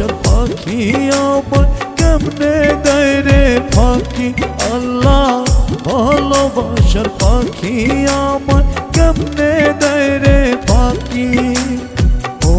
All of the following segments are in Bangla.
এসব পাখি আমার, কেমনে দেয় রে পাখি? আল্লাহ ভালোবাসার পাখি আমার, কেমনে দেয় রে পাখি? ও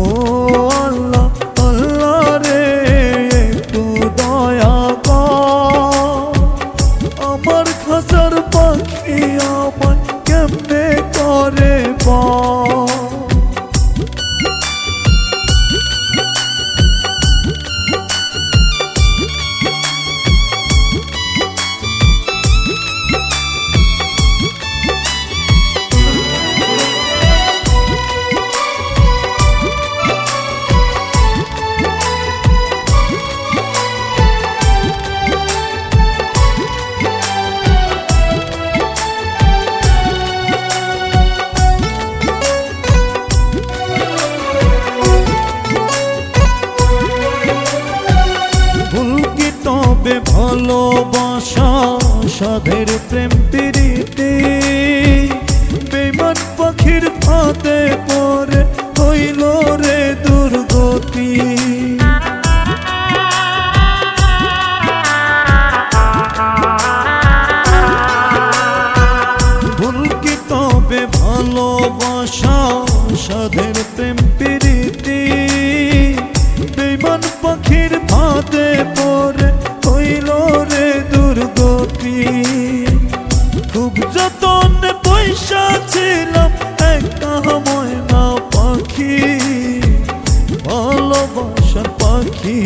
ভালোবাসার পাখি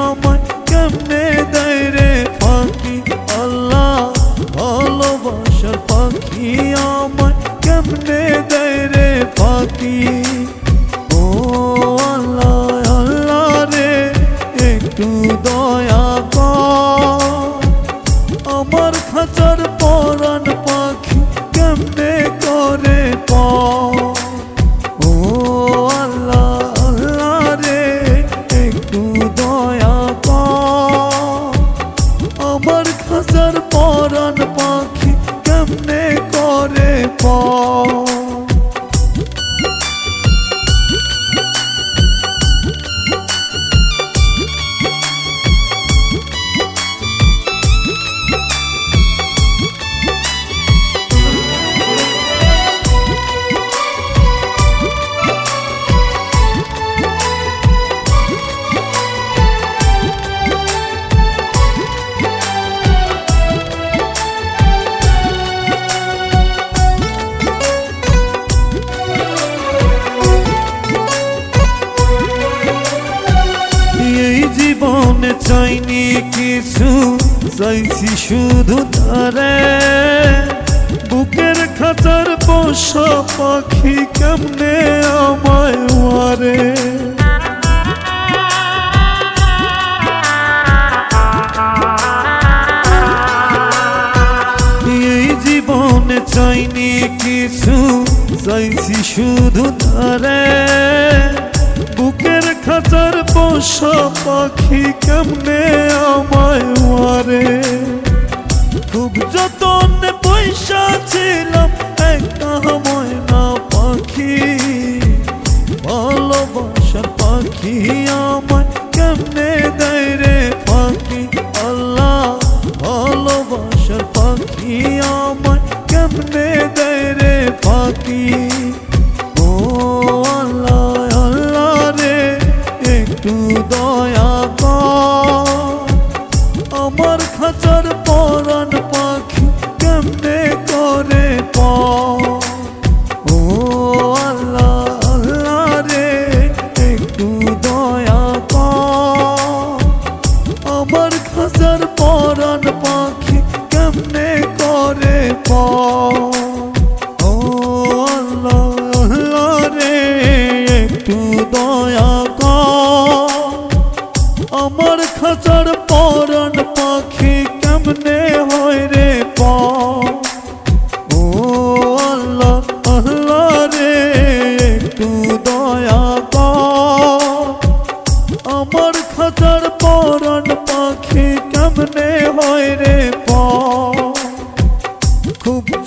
আমার কেমনে দেয় রে পাখি? আল্লাহ, ভালোবাসার পাখি আমার কেমনে দেয় রে পাখি? ও আল্লাহ আল্লাহ রে, একটু দয়া জীবনে চাইনি কিছু, চাইছি শুধু তারে। বুকের খাঁচার পোষা পাখি কেমনে আমায় মারে চাইনি কিছু, চাইছি শুধু তারে। খাঁচার পোষা পাখি কেমনে আমায় মারে? খুব যতন পয়সা ছিলাম, একটা ময়না পাখি। ভালোবাসার পাখি আমায় কেমনে দেয় রে পাখি? আল্লাহ, ভালোবাসার পাখি আমায় কেমনে দেয় রে পাখি?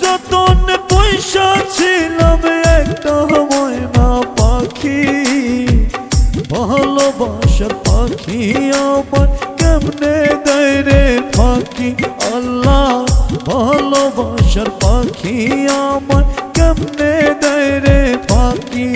যতন পয়সা ছিলাম একটা ময়না পাখি। ভালোবাসার পাখি আমার কেমনে দেয় রে পাখি আল্লাহ, ভালোবাসার পাখি আমার কেমনে দেয় রে ফাঁকি?